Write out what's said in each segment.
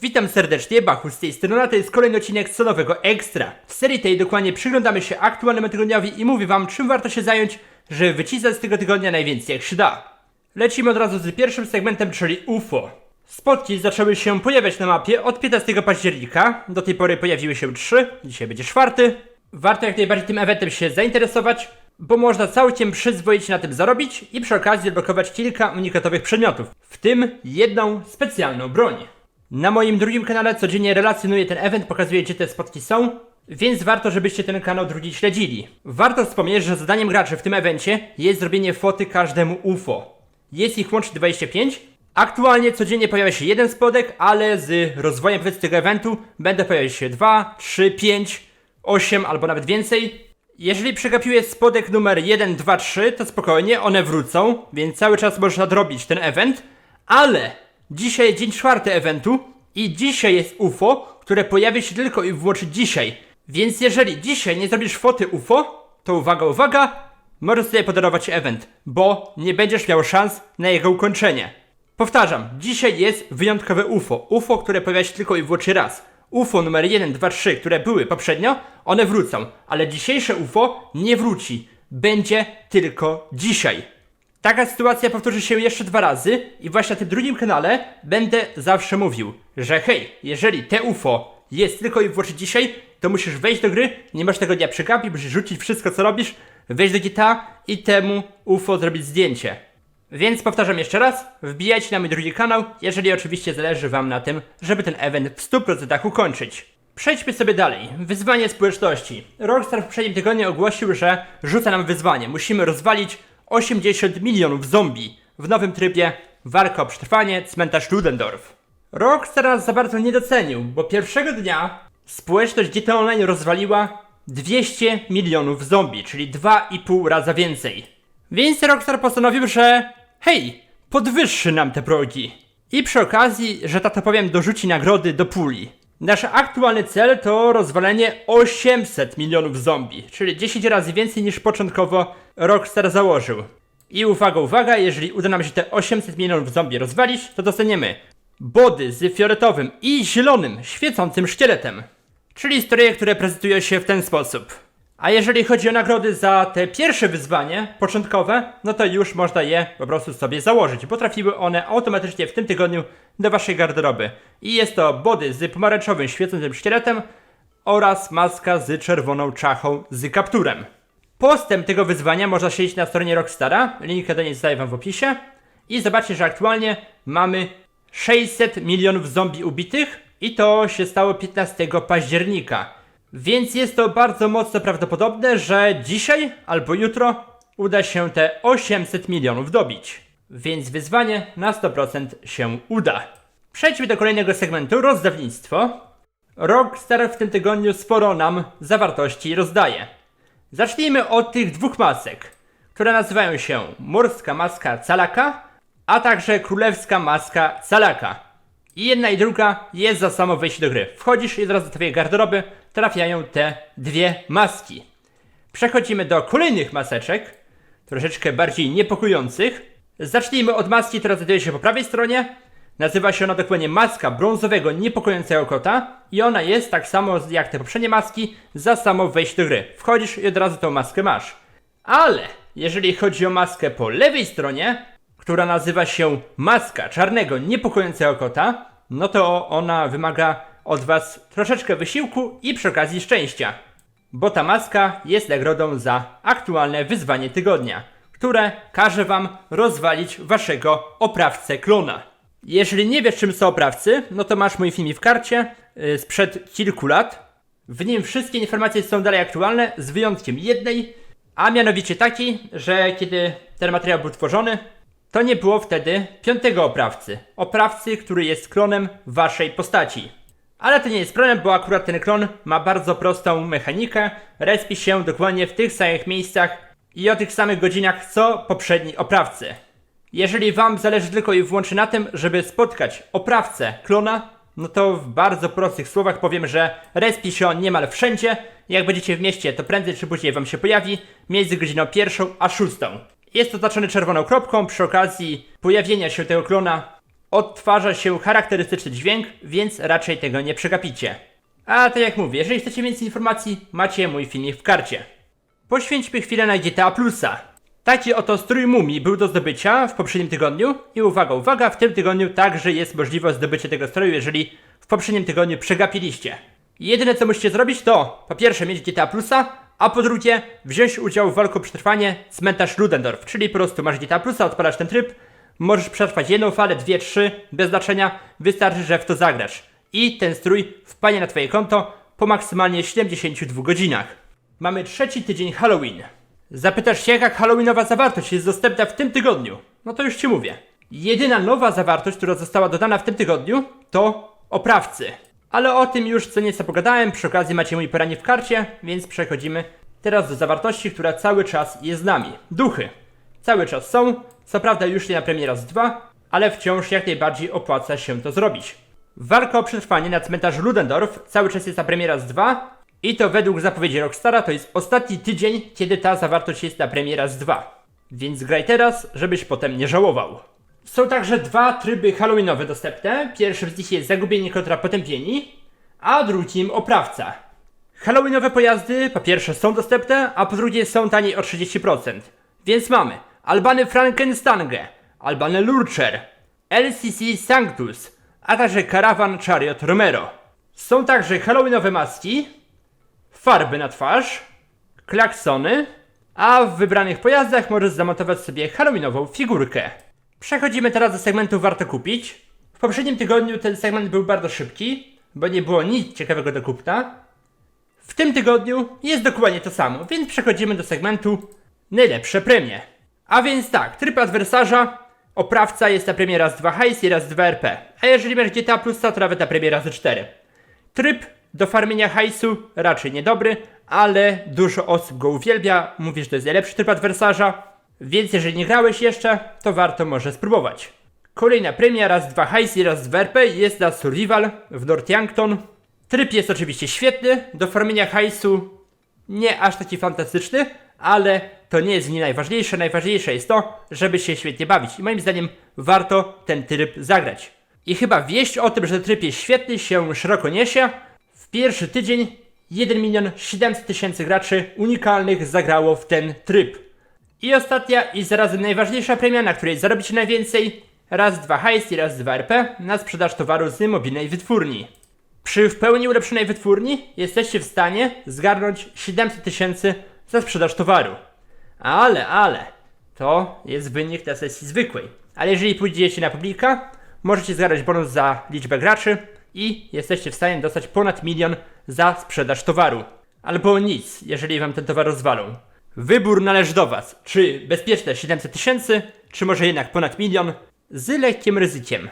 Witam serdecznie, Bachu z tej strony, a to jest kolejny odcinek z nowego Extra. W serii tej dokładnie przyglądamy się aktualnemu tygodniowi i mówię wam, czym warto się zająć, żeby wycisnąć z tego tygodnia najwięcej jak się da. Lecimy od razu z pierwszym segmentem, czyli UFO. Spotki zaczęły się pojawiać na mapie od 15 października, do tej pory pojawiły się 3, dzisiaj będzie czwarty. Warto jak najbardziej tym eventem się zainteresować, bo można całkiem przyzwoicie na tym zarobić i przy okazji odblokować kilka unikatowych przedmiotów, w tym jedną specjalną broń. Na moim drugim kanale codziennie relacjonuję ten event, pokazuję gdzie te spotki są, więc warto, żebyście ten kanał drugi śledzili. Warto wspomnieć, że zadaniem graczy w tym evencie jest zrobienie foty każdemu UFO. Jest ich łącznie 25. Aktualnie codziennie pojawia się jeden spodek, ale z rozwojem powiedzmy tego eventu będą pojawiać się 2, 3, 5, 8 albo nawet więcej. Jeżeli przegapiłeś spodek numer 1, 2, 3, to spokojnie, one wrócą, więc cały czas możesz nadrobić ten event, ale dzisiaj dzień czwarty eventu i dzisiaj jest UFO, które pojawi się tylko i wyłącznie dzisiaj. Więc jeżeli dzisiaj nie zrobisz foty UFO, to uwaga, uwaga, możesz sobie podarować event, bo nie będziesz miał szans na jego ukończenie. Powtarzam, dzisiaj jest wyjątkowe UFO. UFO, które pojawia się tylko i wyłącznie raz. UFO numer 1, 2, 3, które były poprzednio, one wrócą, ale dzisiejsze UFO nie wróci. Będzie tylko dzisiaj. Taka sytuacja powtórzy się jeszcze dwa razy i właśnie na tym drugim kanale będę zawsze mówił, że hej, jeżeli te UFO jest tylko i wyłącznie dzisiaj, to musisz wejść do gry, nie masz tego dnia przegapić, musisz rzucić wszystko co robisz, wejść do GTA i temu UFO zrobić zdjęcie. Więc powtarzam jeszcze raz, wbijajcie na mój drugi kanał, jeżeli oczywiście zależy wam na tym, żeby ten event w 100% ukończyć. Przejdźmy sobie dalej. Wyzwanie społeczności. Rockstar w poprzednim tygodniu ogłosił, że rzuca nam wyzwanie. Musimy rozwalić 80 milionów zombie w nowym trybie Walka o przetrwanie, cmentarz Ludendorff. Rockstar za bardzo nie docenił, bo pierwszego dnia społeczność GTA Online rozwaliła 200 milionów zombie, czyli 2,5 raza więcej. Więc Rockstar postanowił, że hej, podwyższy nam te progi. I przy okazji, że tak to powiem, dorzuci nagrody do puli. Nasz aktualny cel to rozwalenie 800 milionów zombie, czyli 10 razy więcej niż początkowo Rockstar założył. I uwaga, uwaga, jeżeli uda nam się te 800 milionów zombie rozwalić, to dostaniemy body z fioletowym i zielonym, świecącym szkieletem. Czyli stroje, które prezentują się w ten sposób. A jeżeli chodzi o nagrody za te pierwsze wyzwanie, początkowe, no to już można je po prostu sobie założyć, bo trafiły one automatycznie w tym tygodniu do waszej garderoby. I jest to body z pomarańczowym świecącym szkieletem oraz maska z czerwoną czachą z kapturem. Postęp tego wyzwania można śledzić na stronie Rockstara, link do niej zostawię wam w opisie. I zobaczcie, że aktualnie mamy 600 milionów zombie ubitych i to się stało 15 października. Więc jest to bardzo mocno prawdopodobne, że dzisiaj albo jutro uda się te 800 milionów dobić. Więc wyzwanie na 100% się uda. Przejdźmy do kolejnego segmentu, rozdawnictwo. Rockstar w tym tygodniu sporo nam zawartości rozdaje. Zacznijmy od tych dwóch masek, które nazywają się Morska Maska Calaka, a także Królewska Maska Calaka. I jedna i druga jest za samo wejście do gry. Wchodzisz i zaraz do twojej garderoby trafiają te dwie maski. Przechodzimy do kolejnych maseczek, troszeczkę bardziej niepokojących. Zacznijmy od maski, która znajduje się po prawej stronie. Nazywa się ona dokładnie maska brązowego niepokojącego kota i ona jest tak samo jak te poprzednie maski za samo wejście do gry. Wchodzisz i od razu tą maskę masz. Ale jeżeli chodzi o maskę po lewej stronie, która nazywa się maska czarnego niepokojącego kota, no to ona wymaga od was troszeczkę wysiłku i przy okazji szczęścia. Bo ta maska jest nagrodą za aktualne wyzwanie tygodnia, które każe wam rozwalić waszego oprawcę klona. Jeżeli nie wiesz czym są oprawcy, no to masz mój filmik w karcie yy, sprzed kilku lat. W nim wszystkie informacje są dalej aktualne, z wyjątkiem jednej, a mianowicie takiej, że kiedy ten materiał był tworzony, to nie było wtedy piątego oprawcy. Oprawcy, który jest klonem waszej postaci. Ale to nie jest problem, bo akurat ten klon ma bardzo prostą mechanikę. Respi się dokładnie w tych samych miejscach i o tych samych godzinach co poprzedni oprawcy. Jeżeli wam zależy tylko i wyłącznie na tym, żeby spotkać oprawcę klona, no to w bardzo prostych słowach powiem, że respi się on niemal wszędzie. Jak będziecie w mieście, to prędzej czy później wam się pojawi między godziną pierwszą a szóstą. Jest oznaczony czerwoną kropką przy okazji pojawienia się tego klona odtwarza się charakterystyczny dźwięk, więc raczej tego nie przegapicie. A tak jak mówię, jeżeli chcecie więcej informacji, macie mój filmik w karcie. Poświęćmy chwilę na GTA Plusa. Taki oto strój mumii był do zdobycia w poprzednim tygodniu i uwaga, uwaga, w tym tygodniu także jest możliwość zdobycia tego stroju, jeżeli w poprzednim tygodniu przegapiliście. Jedyne co musicie zrobić to po pierwsze mieć GTA Plusa, a po drugie wziąć udział w walku o przetrwanie cmentarz Ludendorff, czyli po prostu masz GTA Plusa, odpalasz ten tryb, możesz przetrwać jedną falę, dwie, trzy, bez znaczenia, wystarczy, że w to zagrasz. I ten strój wpanie na twoje konto po maksymalnie 72 godzinach. Mamy trzeci tydzień Halloween. Zapytasz się, jaka halloweenowa zawartość jest dostępna w tym tygodniu? No to już ci mówię. Jedyna nowa zawartość, która została dodana w tym tygodniu, to oprawcy. Ale o tym już co nieco pogadałem, przy okazji macie mój poranek w karcie, więc przechodzimy teraz do zawartości, która cały czas jest z nami. Duchy. Cały czas są, co prawda już nie na premiera z 2, ale wciąż jak najbardziej opłaca się to zrobić. Walka o przetrwanie na cmentarzu Ludendorff cały czas jest na premiera z 2 i to według zapowiedzi Rockstara to jest ostatni tydzień, kiedy ta zawartość jest na premiera z 2. Więc graj teraz, żebyś potem nie żałował. Są także dwa tryby halloweenowe dostępne. Pierwszym z nich jest zagubienie kontra potępieni, a drugim oprawca. Halloweenowe pojazdy po pierwsze są dostępne, a po drugie są taniej o 30%. Więc mamy Albany Frankenstange, Albany Lurcher, LCC Sanctus, a także Caravan Chariot Romero. Są także halloweenowe maski, farby na twarz, klaksony, a w wybranych pojazdach możesz zamontować sobie halloweenową figurkę. Przechodzimy teraz do segmentu warto kupić. W poprzednim tygodniu ten segment był bardzo szybki, bo nie było nic ciekawego do kupna. W tym tygodniu jest dokładnie to samo, więc przechodzimy do segmentu najlepsze premie. A więc tak, tryb adwersarza, oprawca jest na premię raz 2 hajs i raz 2 RP. A jeżeli masz GTA Plus, to nawet na premię razy 4. Tryb do farmienia hajsu raczej niedobry, ale dużo osób go uwielbia, mówi, że to jest najlepszy tryb adwersarza, więc jeżeli nie grałeś jeszcze, to warto może spróbować. Kolejna premia, raz dwa hajs i raz dwa RP jest na Survival w Northampton. Tryb jest oczywiście świetny, do farmienia hajsu nie aż taki fantastyczny, ale to nie jest w najważniejsze. Najważniejsze jest to, żeby się świetnie bawić i moim zdaniem warto ten tryb zagrać. I chyba wieść o tym, że tryb jest świetny się szeroko niesie. W pierwszy tydzień 1 milion 700 tysięcy graczy unikalnych zagrało w ten tryb. I ostatnia i zarazem najważniejsza premia, na której zarobicie najwięcej, raz dwa hajs i raz dwa RP na sprzedaż towaru z mobilnej wytwórni. Przy w pełni ulepszonej wytwórni jesteście w stanie zgarnąć 700 tysięcy za sprzedaż towaru. Ale, ale, to jest wynik na sesji zwykłej. Ale jeżeli pójdziecie na publika, możecie zgarnąć bonus za liczbę graczy i jesteście w stanie dostać ponad milion za sprzedaż towaru. Albo nic, jeżeli wam ten towar rozwalą. Wybór należy do Was. Czy bezpieczne 700 tysięcy, czy może jednak ponad milion, z lekkim ryzykiem.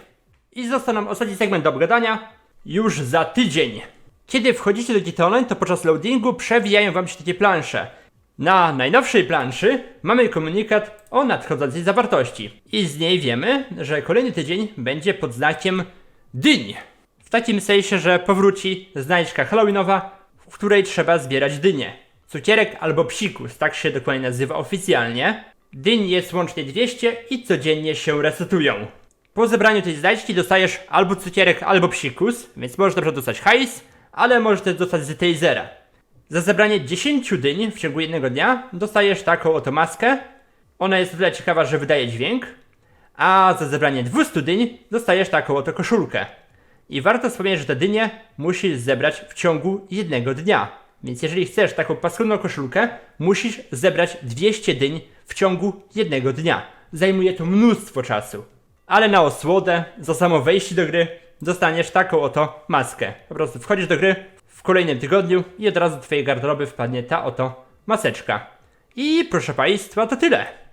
I został nam ostatni segment do obgadania już za tydzień. Kiedy wchodzicie do GTA Online, to podczas loadingu przewijają Wam się takie plansze. Na najnowszej planszy mamy komunikat o nadchodzącej zawartości. I z niej wiemy, że kolejny tydzień będzie pod znakiem dyń. W takim sensie, że powróci znajdźka halloweenowa, w której trzeba zbierać dynie. Cukierek albo psikus, tak się dokładnie nazywa oficjalnie. Dyń jest łącznie 200 i codziennie się resetują. Po zebraniu tej znajdźki dostajesz albo cukierek, albo psikus, więc możesz na dostać hajs, ale możesz też dostać z tasera. Za zebranie 10 dyń w ciągu jednego dnia dostajesz taką oto maskę. Ona jest o tyle ciekawa, że wydaje dźwięk. A za zebranie 200 dyń dostajesz taką oto koszulkę. I warto wspomnieć, że te dynie musisz zebrać w ciągu jednego dnia. Więc jeżeli chcesz taką paskudną koszulkę, musisz zebrać 200 dyń w ciągu jednego dnia. Zajmuje to mnóstwo czasu. Ale na osłodę, za samo wejście do gry, dostaniesz taką oto maskę. Po prostu wchodzisz do gry w kolejnym tygodniu i od razu do twojej garderoby wpadnie ta oto maseczka. I proszę Państwa, to tyle.